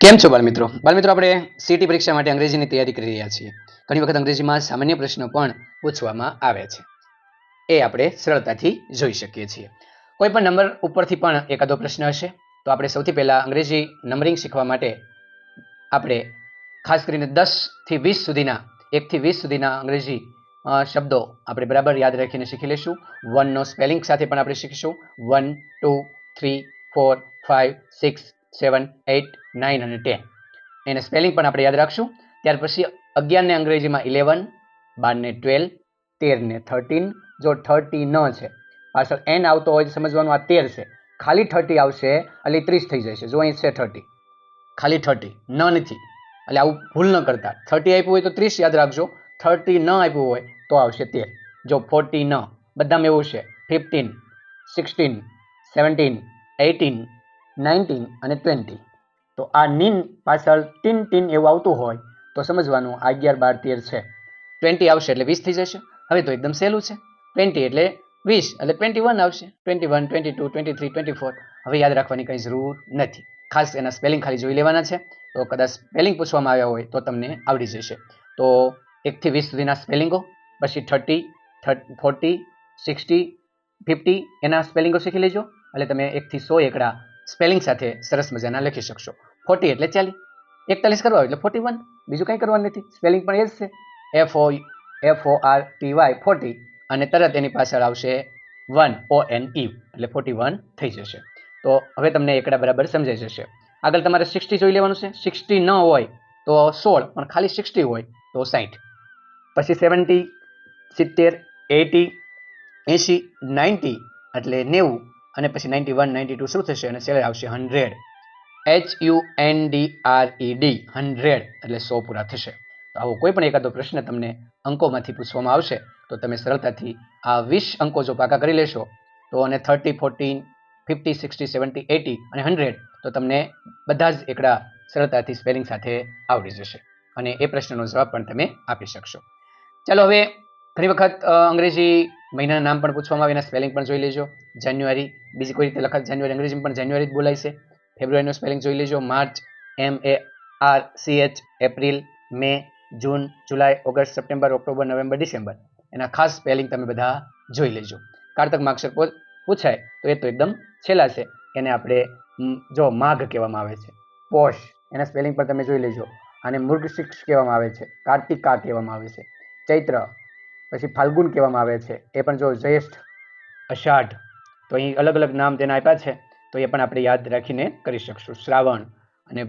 કેમ છો બાળમિત્રો? બાળમિત્રો, આપણે સીટી પરીક્ષા માટે અંગ્રેજીની તૈયારી કરી રહ્યા છીએ. ઘણી વખત અંગ્રેજીમાં સામાન્ય પ્રશ્નો પણ પૂછવામાં આવે છે. એ આપણે સરળતાથી જોઈ શકીએ છીએ. કોઈ પણ નંબર ઉપરથી પણ એકાદો પ્રશ્ન હશે. તો આપણે સૌથી પહેલાં અંગ્રેજી નંબરિંગ શીખવા માટે આપણે ખાસ કરીને દસથી વીસ સુધીના એકથી વીસ સુધીના અંગ્રેજી શબ્દો આપણે બરાબર યાદ રાખીને શીખી લઈશું. વનનો સ્પેલિંગ સાથે પણ આપણે શીખીશું. One, two, three, four five six seven eight nine અને ટેન એને સ્પેલિંગ પણ આપણે યાદ રાખશું. ત્યાર પછી અગિયારને અંગ્રેજીમાં ઇલેવન બારને ટ્વેલ્વ તેરને થર્ટીન જો થર્ટી ન છે, પાછળ એન આવતો હોય સમજવાનું આ તેર છે. ખાલી થર્ટી આવશે, એટલે ત્રીસ થઈ જશે. જો અહીં છે થર્ટી ખાલી થર્ટી ન નથી. એટલે આવું ભૂલ ન કરતા. થર્ટી આપ્યું હોય તો ત્રીસ યાદ રાખજો. થર્ટી ન આપ્યું હોય તો આવશે તેર. જો ફોર્ટી ન, બધામાં એવું છે. Fifteen sixteen seventeen eighteen nineteen અને ટ્વેન્ટી. તો આ નીન પાછળ ટીન ટીન એવું આવતું હોય તો સમજવાનું અગિયાર બાર તેર છે. ટ્વેન્ટી આવશે એટલે વીસ થઈ જશે. હવે તો એકદમ સહેલું છે. ટ્વેન્ટી એટલે વીસ એટલે ટ્વેન્ટી વન આવશે. Twenty one, twenty two, twenty three, twenty four. હવે યાદ રાખવાની કંઈ જરૂર નથી. ખાસ એના સ્પેલિંગ ખાલી જોઈ લેવાના છે. તો કદાચ સ્પેલિંગ પૂછવામાં આવ્યા હોય તો તમને આવડી જશે. તો એકથી વીસ સુધીના સ્પેલિંગો પછી થર્ટી ફોર્ટી, સિક્સટી, ફિફ્ટી એના સ્પેલિંગો શીખી લેજો. એટલે તમે એકથી સો એકડા સ્પેલિંગ સાથે સરસ મજાના લખી શકશો. ફોર્ટી એટલે ચાલી એકતાલીસ કરવા એટલે ફોર્ટી વન. બીજું કંઈ કરવાનું નથી. સ્પેલિંગ પણ એ જ છે. F O F O R T Y forty. અને તરત એની પાછળ આવશે વન ઓ એન ઈ એટલે ફોર્ટી વન થઈ જશે. તો હવે તમને એકડા બરાબર સમજાઈ જશે. આગળ તમારે સિક્સટી જોઈ લેવાનું છે. સિક્સટી ન હોય તો સોળ, પણ ખાલી સિક્સટી હોય તો સાઠ પછી સેવન્ટી, સિત્તેર, એટી, એંશી, નાઇન્ટી એટલે નેવું. અને પછી નાઇન્ટી વન નાઇન્ટી ટુ શું થશે? અને છેલ્લે આવશે hundred H U N D R E D hundred એટલે સો પૂરા થશે. તો આવો કોઈ પણ એકાદો પ્રશ્ન તમને અંકોમાંથી પૂછવામાં આવશે, તો તમે સરળતાથી આ વીસ અંકો જો પાકા કરી લેશો, તો અને thirty forty fifty sixty seventy eighty અને હંડ્રેડ તો તમને બધા જ એકડા સરળતાથી સ્પેલિંગ સાથે આવડી જશે. અને એ પ્રશ્નનો જવાબ પણ તમે આપી શકશો. ચાલો હવે ઘણી વખત અંગ્રેજી મહિનાના નામ પણ પૂછવામાં આવે, એના સ્પેલિંગ પણ જોઈ લેજો. જાન્યુઆરી, બીજી કોઈ રીતે લખાય જાન્યુઆરી અંગ્રેજીમાં, પણ જાન્યુઆરી જ બોલાય છે. ફેબ્રુઆરીનું સ્પેલિંગ જોઈ લેજો. March M A R C H April, May, June, July, August, September, October, November, December. એના ખાસ સ્પેલિંગ તમે બધા જોઈ લેજો. કારતક માક્ષર પો- પૂછાય તો એ તો એકદમ છેલ્લા છે. એને આપણે જો માઘ કહેવામાં આવે છે. પોષ, એના સ્પેલિંગ પણ તમે જોઈ લેજો. આને મૃગશિક્ષ કહેવામાં આવે છે. કાર્તિકા કહેવામાં આવે છે. ચૈત્ર, પછી ફાલ્ગુન કહેવામાં આવે છે. એ પણ જો જ્યેષ્ઠ, અષાઢ તો અહીં અલગ અલગ નામ તેના આપ્યા છે, તો એ પણ આપણે યાદ રાખીને કરી શકશું. શ્રાવણ અને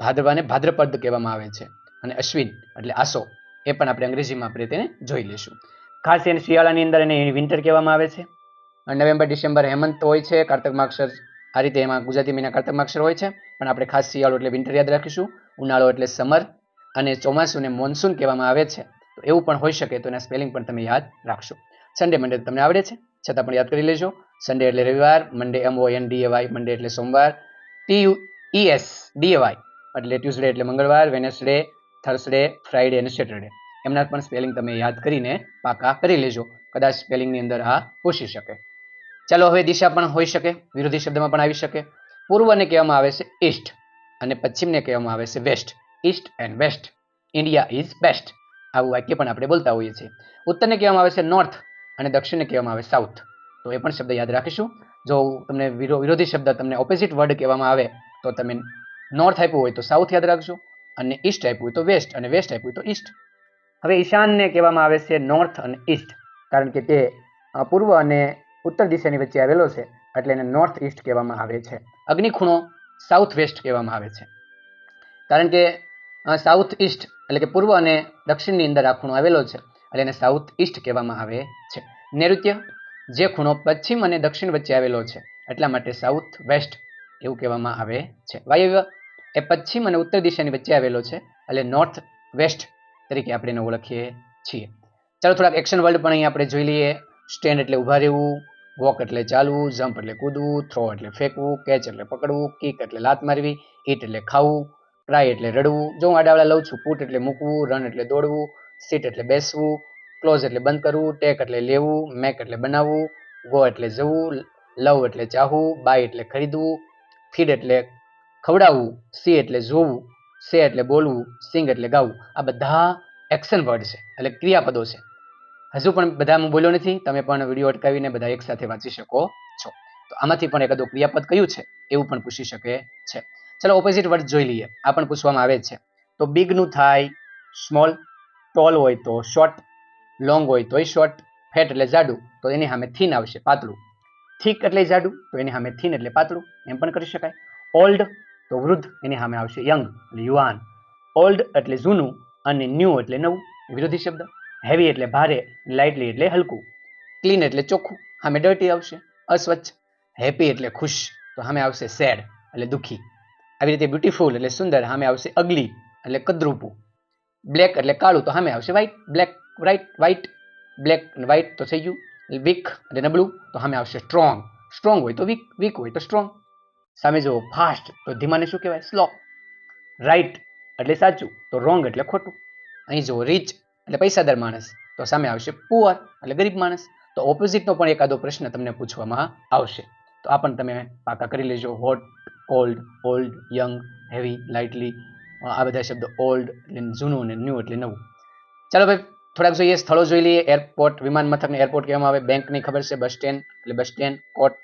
ભાદ્રવાને ભાદ્રપદ કહેવામાં આવે છે અને અશ્વિન એટલે આસો, એ પણ આપણે અંગ્રેજીમાં આપણે તેને જોઈ લઈશું. ખાસ એને શિયાળાની અંદર એને વિન્ટર કહેવામાં આવે છે. નવેમ્બર, ડિસેમ્બર હેમંત હોય છે, કાર્તક માક્ષર આ રીતે એમાં ગુજરાતી મહિના કારતક માક્ષર હોય છે, પણ આપણે ખાસ શિયાળો એટલે વિન્ટર યાદ રાખીશું. ઉનાળો એટલે સમર અને ચોમાસુને મોન્સૂન કહેવામાં આવે છે. તો એવું પણ હોઈ શકે, તો એના સ્પેલિંગ પણ તમે યાદ રાખશો. સન્ડે મંડે તમને આવડે છે. છતાં પણ યાદ કરી લેજો. સન્ડે એટલે રવિવાર Monday M O N D Y Monday એટલે સોમવાર T E S DAY Y એટલે ટ્યુઝડે એટલે મંગળવાર વેનેસડે થર્સડે ફ્રાઈડે અને સેટરડે એમના પણ સ્પેલિંગ તમે યાદ કરીને પાકા કરી લેજો. કદાચ સ્પેલિંગની અંદર આ પૂછી શકે. ચાલો હવે દિશા પણ હોઈ શકે, વિરોધી શબ્દમાં પણ આવી શકે. પૂર્વને કહેવામાં આવે છે ઈસ્ટ અને પશ્ચિમને કહેવામાં આવે છે west east and west India is best આવું વાક્ય પણ આપણે બોલતા હોઈએ છીએ. ઉત્તરને કહેવામાં આવે છે નોર્થ અને દક્ષિણને કહેવામાં આવે સાઉથ તો એ પણ શબ્દ યાદ રાખીશું. જો તમને વિરો- વિરોધી શબ્દ તમને ઓપોઝિટ વર્ડ કહેવામાં આવે, તો તમે નોર્થ આપ્યું હોય તો સાઉથ યાદ રાખજો અને ઈસ્ટ આપ્યું હોય તો વેસ્ટ અને વેસ્ટ આપ્યું હોય તો ઈસ્ટ હવે ઈશાનને કહેવામાં આવે છે નોર્થ અને ઈસ્ટ કારણ કે તે પૂર્વ અને ઉત્તર દિશાની વચ્ચે આવેલો છે, એટલે એને નોર્થ ઈસ્ટ કહેવામાં આવે છે. અગ્નિખૂણો સાઉથ વેસ્ટ કહેવામાં આવે છે. કારણ કે સાઉથ ઈસ્ટ એટલે કે પૂર્વ અને દક્ષિણની અંદર આ ખૂણો આવેલો છે. એટલે એને સાઉથ ઈસ્ટ કહેવામાં આવે છે. નૈઋત્ય જે ખૂણો પશ્ચિમ અને દક્ષિણ વચ્ચે આવેલો છે, એટલા માટે સાઉથ વેસ્ટ એવું કહેવામાં આવે છે. વાયવ્ય એ પશ્ચિમ અને ઉત્તર દિશાની વચ્ચે આવેલો છે, એટલે નોર્થ વેસ્ટ તરીકે આપણે એને ઓળખીએ છીએ. ચાલો થોડાક એક્શન વર્લ્ડ પણ અહીં આપણે જોઈ લઈએ. સ્ટેન્ડ એટલે ઊભા રહેવું વોક એટલે ચાલવું જમ્પ એટલે કૂદવું થ્રો એટલે ફેંકવું કેચ એટલે પકડવું કિક એટલે લાત મારવી ઈટ એટલે ખાવું ટ્રાય એટલે રડવું. જો હું આડાવડા લઉં છું પુટ એટલે મૂકવું રન એટલે દોડવું સીટ એટલે બેસવું ક્લોઝ એટલે બંધ કરવું ટેક એટલે લેવું મેક એટલે બનાવવું ગો એટલે જવું લવ એટલે ચાહવું બાય એટલે ખરીદવું ફીડ એટલે ખવડાવવું સી એટલે જોવું સે એટલે બોલવું સિંગ એટલે ગાવું. આ બધા એક્શન વર્ડ છે, એટલે ક્રિયાપદો છે. હજુ પણ બધા હું બોલ્યો નથી, તમે પણ વીડિયો અટકાવીને બધા એકસાથે વાંચી શકો છો. તો આમાંથી પણ એકાદો ક્રિયાપદ કયું છે, એવું પણ પૂછી શકે છે. ચલો ઓપોઝિટ વર્ડ જોઈ લઈએ. આ પણ પૂછવામાં આવે છે. તો બિગનું થાય સ્મોલ ટોલ હોય તો શોર્ટ લોંગ હોય તો એ શોર્ટ ફેટ એટલે જાડું, તો એની સામે થીન આવશે પાતળું. થીક એટલે જાડું, તો એની સામે થીન એટલે પાતળું, એમ પણ કરી શકાય. ઓલ્ડ તો વૃદ્ધ, એની સામે આવશે યંગ એટલે યુવાન. ઓલ્ડ એટલે જૂનું અને ન્યૂ એટલે નવું, વિરોધી શબ્દ. હેવી એટલે ભારે લાઇટલી એટલે હલકું. ક્લીન એટલે ચોખ્ખું, સામે ડર્ટી આવશે, અસ્વચ્છ. હેપી એટલે ખુશ, તો સામે આવશે સેડ એટલે દુઃખી. આવી રીતે બ્યુટીફુલ એટલે સુંદર, સામે આવશે અગલી એટલે કદરૂપું. બ્લેક એટલે કાળું તો સામે આવશે white black right white black અને વ્હાઈટ તો થઈ ગયું. વીક એટલે નબળું તો સામે આવશે સ્ટ્રોંગ સ્ટ્રોંગ હોય તો વીક વીક હોય તો સ્ટ્રોંગ સામે જુઓ ફાસ્ટ તો ધીમાને શું કહેવાય? સ્લો રાઈટ એટલે સાચું તો રોંગ એટલે ખોટું. અહીં જુઓ રીચ એટલે પૈસાદાર માણસ તો સામે આવશે પુઅર એટલે ગરીબ માણસ. તો ઓપોઝિટનો પણ એકાદો પ્રશ્ન તમને પૂછવામાં આવશે. તો આ પણ તમે પાકા કરી લેજો. Hot cold old young heavy lightly આ બધા શબ્દો ઓલ્ડ એટલે જૂનું અને ન્યૂ એટલે નવું. ચાલો ભાઈ, થોડાક જોઈએ સ્થળો જોઈ લઈએ. એરપોર્ટ, વિમાન મથકને એરપોર્ટ કહેવામાં આવે. બેંકની ખબર છે, બસ સ્ટેન્ડ એટલે બસ સ્ટેન્ડ, કોર્ટ,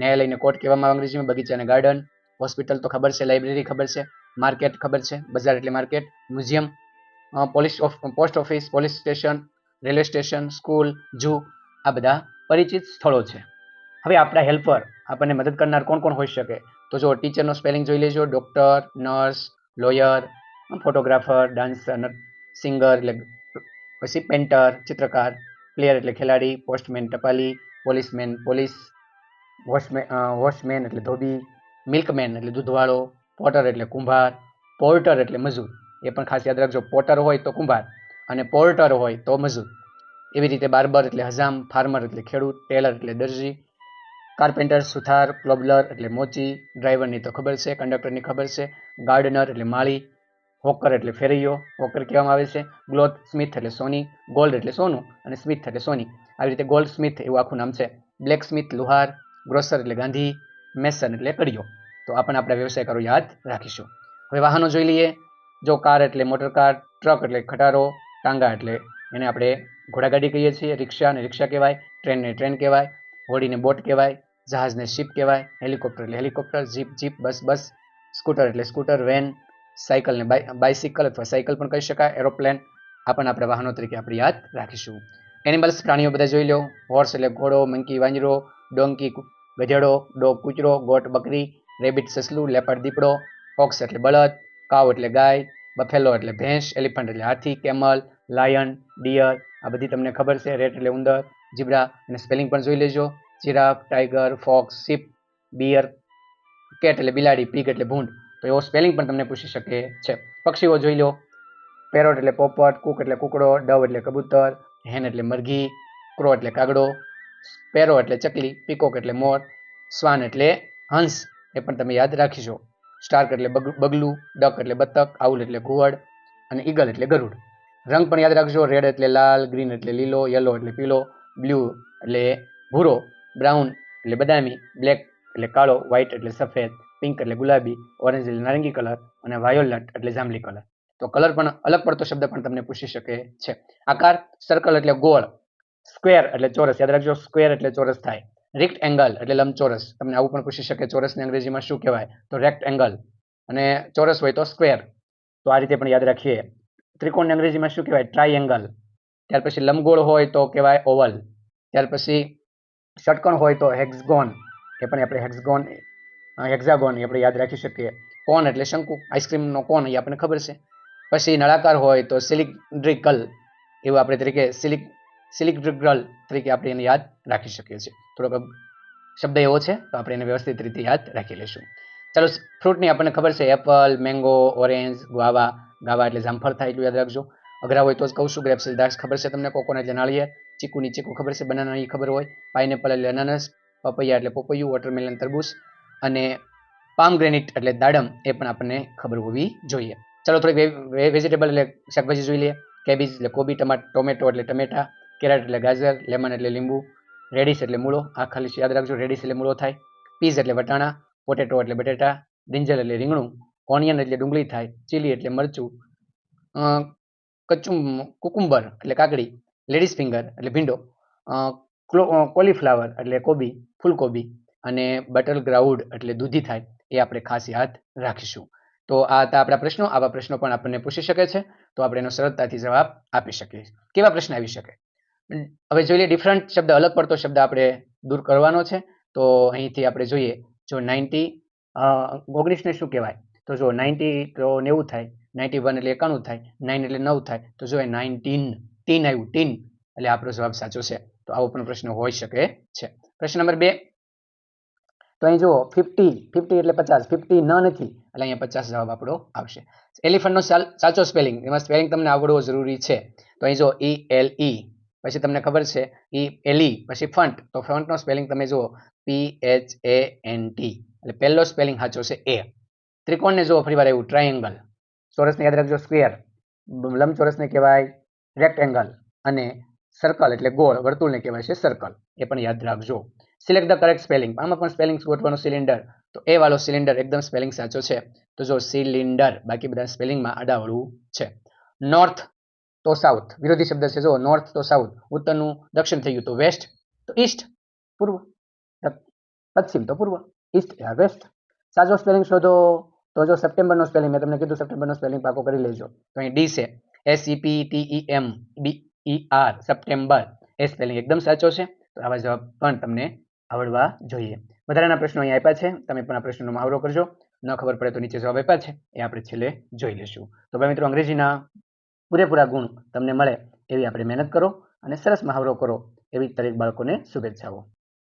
ન્યાયાલયને કોર્ટ કહેવામાં આવે અંગ્રેજીમાં બગીચાને ગાર્ડન, હોસ્પિટલ તો ખબર છે, લાઇબ્રેરી ખબર છે, માર્કેટ ખબર છે, બજાર એટલે market, museum police post office, police station, railway station, school zoo આ બધા પરિચિત સ્થળો છે. હવે આપણા હેલ્પર આપણને મદદ કરનાર કોણ કોણ હોઈ શકે? તો જો ટીચરનો સ્પેલિંગ જોઈ લેજો. Doctor, nurse lawyer photographer dancer singer એટલે પછી પેન્ટર ચિત્રકાર પ્લેયર એટલે ખેલાડી પોસ્ટમેન ટપાલી પોલીસમેન પોલીસ વોશમેન વોશમેન એટલે ધોબી મિલ્કમેન એટલે દૂધવાળો પોટર એટલે કુંભાર પોર્ટર એટલે મજૂર. એ પણ ખાસ યાદ રાખજો પોટર હોય તો કુંભાર અને પોર્ટર હોય તો મજૂર. એવી રીતે બાર્બર એટલે હજામ ફાર્મર એટલે ખેડૂત ટેલર એટલે દરજી કાર્પેન્ટર સુથાર પ્લબલર એટલે મોચી ડ્રાઈવરની તો ખબર છે કંડક્ટરની ખબર છે ગાર્ડનર એટલે માળી હોકર એટલે ફેરૈયો હોકર કહેવામાં આવે છે ગ્લોથ સ્મિથ એટલે સોની ગોલ્ડ એટલે સોનું અને સ્મિથ એટલે સોની. આવી રીતે ગોલ્ડ સ્મિથ એવું આખું નામ છે. બ્લેક સ્મિથ લુહાર ગ્રોસર એટલે ગાંધી મેસન એટલે કડિયો તો આ પણ આપણે વ્યવસાયકારો યાદ રાખીશું. હવે વાહનો જોઈ લઈએ. જો કાર એટલે મોટર કાર, ટ્રક એટલે ખટારો, ટાંગા એટલે એને આપણે ઘોડાગાડી કહીએ છીએ. રિક્ષા અને રિક્ષા કહેવાય, ટ્રેનને ટ્રેન કહેવાય, હોડીને બોટ કહેવાય જહાજને શિપ કહેવાય હેલિકોપ્ટર એટલે helicopter jeep jeep bus bus scooter એટલે સ્કૂટર વેન સાયકલને બાઇસિકલ અથવા સાયકલ પણ કહી શકાય એરોપ્લેન આ પણ આપણે વાહનો તરીકે આપણે યાદ રાખીશું. એનિમલ્સ પ્રાણીઓ બધા જોઈ લો હોર્સ એટલે ઘોડો મંકી વાંજરો ડોંકી ગધેડો ડોગ કૂતરો, ગોટ, બકરી રેબિટ સસલું લેપડ દીપડો ફોક્સ એટલે બળદ કાવ એટલે ગાય બફેલો એટલે ભેંસ એલિફન્ટ એટલે હાથી કેમલ લાયન ડિયર આ બધી તમને ખબર છે, રેટ એટલે ઉંદર જીબ્રા અને સ્પેલિંગ પણ જોઈ લેજો. Giraffe, tiger, fox, sheep, bear, cat એટલે બિલાડી પીક એટલે ભૂંડ. તો એવો સ્પેલિંગ પણ તમને પૂછી શકે છે. પક્ષીઓ જોઈ લો. પેરોટ એટલે પોપટ, કુક એટલે કુકડો, ડવ એટલે કબૂતર હેન એટલે મરઘી ક્રો એટલે કાગડો પેરો એટલે ચકલી પીકોક એટલે મોર શ્વાન એટલે હંસ. એ પણ તમે યાદ રાખીશો સ્ટાર્ક એટલે બગ- બગલું ડક એટલે બતક આઉલ એટલે ઘુવડ અને ઈગલ એટલે ગરુડ. રંગ પણ યાદ રાખજો. રેડ એટલે લાલ ગ્રીન એટલે લીલો યલો એટલે પીળો બ્લુ એટલે ભૂરો. બ્રાઉન એટલે બદામી, બ્લેક એટલે કાળો, વ્હાઇટ એટલે સફેદ, પિંક એટલે ગુલાબી, ઓરેન્જ એટલે નારંગી કલર અને વાયોલટ એટલે જાંબલી કલર. તો કલર પણ અલગ પડતો શબ્દ પણ તમને પૂછી શકે છે. આકાર સર્કલ એટલે ગોળ સ્ક્વેર એટલે ચોરસ. યાદ રાખજો સ્ક્વેર એટલે ચોરસ થાય. રેક્ટ એંગલ એટલે લંબચોરસ. તમને આવું પણ પૂછી શકે ચોરસને અંગ્રેજીમાં શું કહેવાય? તો રેક્ટ એંગલ અને ચોરસ હોય તો સ્ક્વેર તો આ રીતે પણ યાદ રાખીએ. ત્રિકોણને અંગ્રેજીમાં શું કહેવાય? ટ્રાયએંગલ ત્યાર પછી લંબગોળ હોય તો કહેવાય ઓવલ ત્યાર પછી ષટકોણ હોય તો હેક્સગોન એ પણ આપણે હેક્સગોન હેક્ઝાગોન એ આપણે યાદ રાખી શકીએ. કોન એટલે શંકુ, આઈસ્ક્રીમનો કોન એ આપણને ખબર છે. પછી નળાકાર હોય તો સિલિન્ડ્રિકલ, એવું આપણે તરીકે સિલિક, સિલિન્ડ્રિકલ તરીકે આપણે એને યાદ રાખી શકીએ છીએ. થોડોક શબ્દ એવો છે, તો આપણે એને વ્યવસ્થિત રીતે યાદ રાખી લઈશું. ચાલો, ફ્રૂટની આપણને ખબર છે, એપલ, મેંગો, ઓરેન્જ, ગુઆવા, ગાવા એટલે જામફળ થાય, એટલું યાદ રાખજો. અઘરા હોય તો જ કહું છું, ગ્રેપ્સ દ્રાક્ષ ખબર છે તમને, કોકોનટ એટલે નાળિયેર ચીકુની ચીકુ ખબર છે? બનાના ખબર હોય? પાઇનેપલ એટલે અનાનસ, પપૈયા એટલે પપૈયું, વોટરમેલન તરબૂચ અને પામ ગ્રેનિટ એટલે દાડમ એ પણ આપણને ખબર હોવી જોઈએ. ચાલો થોડી વેજીટેબલ એટલે શાકભાજી જોઈ લઈએ. કેબીજ એટલે કોબી, ટમાટ, ટોમેટો એટલે ટમેટા, કેરેટ એટલે ગાજર, લેમન એટલે લીંબુ રેડિશ એટલે મૂળો. આ ખાલી યાદ રાખજો રેડિશ એટલે મૂળો થાય. પીઝ એટલે વટાણા, પોટેટો એટલે બટેટા બ્રિંજલ એટલે રીંગણું, ઓનિયન એટલે ડુંગળી થાય, ચીલી એટલે મરચું કચું કુકુંબર એટલે કાકડી લેડીઝ ફિંગર, એટલે ભીંડો ક્લો- કોલીફ્લાવર, એટલે કોબી, ફૂલકોબી અને બટર ગ્રાઉડ, એટલે દૂધી થાય, એ આપણે ખાસ યાદ રાખીશું. તો આ હતા આપણા પ્રશ્નો. આવા પ્રશ્નો પણ આપણને પૂછી શકે છે. તો આપણે એનો સરળતાથી જવાબ આપી શકીએ. કેવા પ્રશ્ન આવી શકે? હવે જોઈએ ડિફરન્ટ શબ્દ, અલગ પડતો શબ્દ આપણે દૂર કરવાનો છે. તો અહીંથી આપણે જોઈએ, જો નાઇન્ટી ઓગણીસને શું કહેવાય? તો જો નાઇન્ટી તો નેવું થાય, નાઇન્ટી વન એટલે એકાણું થાય, નાઇન એટલે નવ થાય. તો જો એ નાઇન્ટીન ટીન આવ્યું, ટીન. એટલે આપણો જવાબ સાચો છે. તો આવો પણ પ્રશ્ન હોઈ શકે છે. પ્રશ્ન નંબર બે. તો અહીં જુઓ ફિફ્ટી ફિફ્ટી એટલે પચાસ. ફિફ્ટી ન નથી, એટલે અહીંયા પચાસ જવાબ આપણો આવશે. એલિફન્ટનો સાચો સ્પેલિંગ. એમાં સ્પેલિંગ તમને આવડવો જરૂરી છે. તો અહીં જો ઈ એલ ઈ પછી તમને ખબર છે ઈ એલ ઈ પછી ફંટ તો ફ્રન્ટનો સ્પેલિંગ તમે જુઓ P H A N T એટલે પહેલો સ્પેલિંગ સાચો છે એ ત્રિકોણને જુઓ ફરી વાર એવું ટ્રાયેંગલ ચોરસને યાદ રાખજો સ્ક્વેર લંબચોરસને કહેવાય રેક્ટેંગલ અને સર્કલ એટલે ગોળ, વર્તુળને કહેવાય છે સર્કલ એ પણ યાદ રાખજો. સિલેક્ટ ધ કરેક્ટ સ્પેલિંગ આમાં પણ સ્પેલિંગ ગોઠવાનો સિલિન્ડર તો એ વાળો સિલિન્ડર એકદમ સ્પેલિંગ સાચો છે. તો જો સિલિન્ડર બાકી બધા સ્પેલિંગમાં આડાવળું છે. નોર્થ તો સાઉથ વિરોધી શબ્દ છે જો નોર્થ તો સાઉથ ઉત્તરનું દક્ષિણ થઈ ગયું તો વેસ્ટ તો ઈસ્ટ પૂર્વ. પશ્ચિમ તો પૂર્વ. ઈસ્ટ વેસ્ટ સાચો સ્પેલિંગ શોધો. તો જો સપ્ટેમ્બરનો સ્પેલિંગ મેં તમને કીધું સપ્ટેમ્બરનો સ્પેલિંગ પાકો કરી લેજો. તો અહીં ડી છે. S E P T E M B E R September એ સ્પેલિંગ એકદમ સાચો છે. તો આવા જવાબ પણ તમને આવડવા જોઈએ. વધારાના પ્રશ્નો અહીં આપ્યા છે. તમે પણ આ પ્રશ્નનો મહાવરો કરજો. ન ખબર પડે તો નીચે જવાબ આપ્યા છે. એ આપણે છેલ્લે જોઈ લઈશું. તો ભાઈ મિત્રો, અંગ્રેજીના પૂરેપૂરા ગુણ તમને મળે એવી આપણે મહેનત કરો અને સરસ મહાવરો કરો એવી દરેક બાળકોને શુભેચ્છાઓ.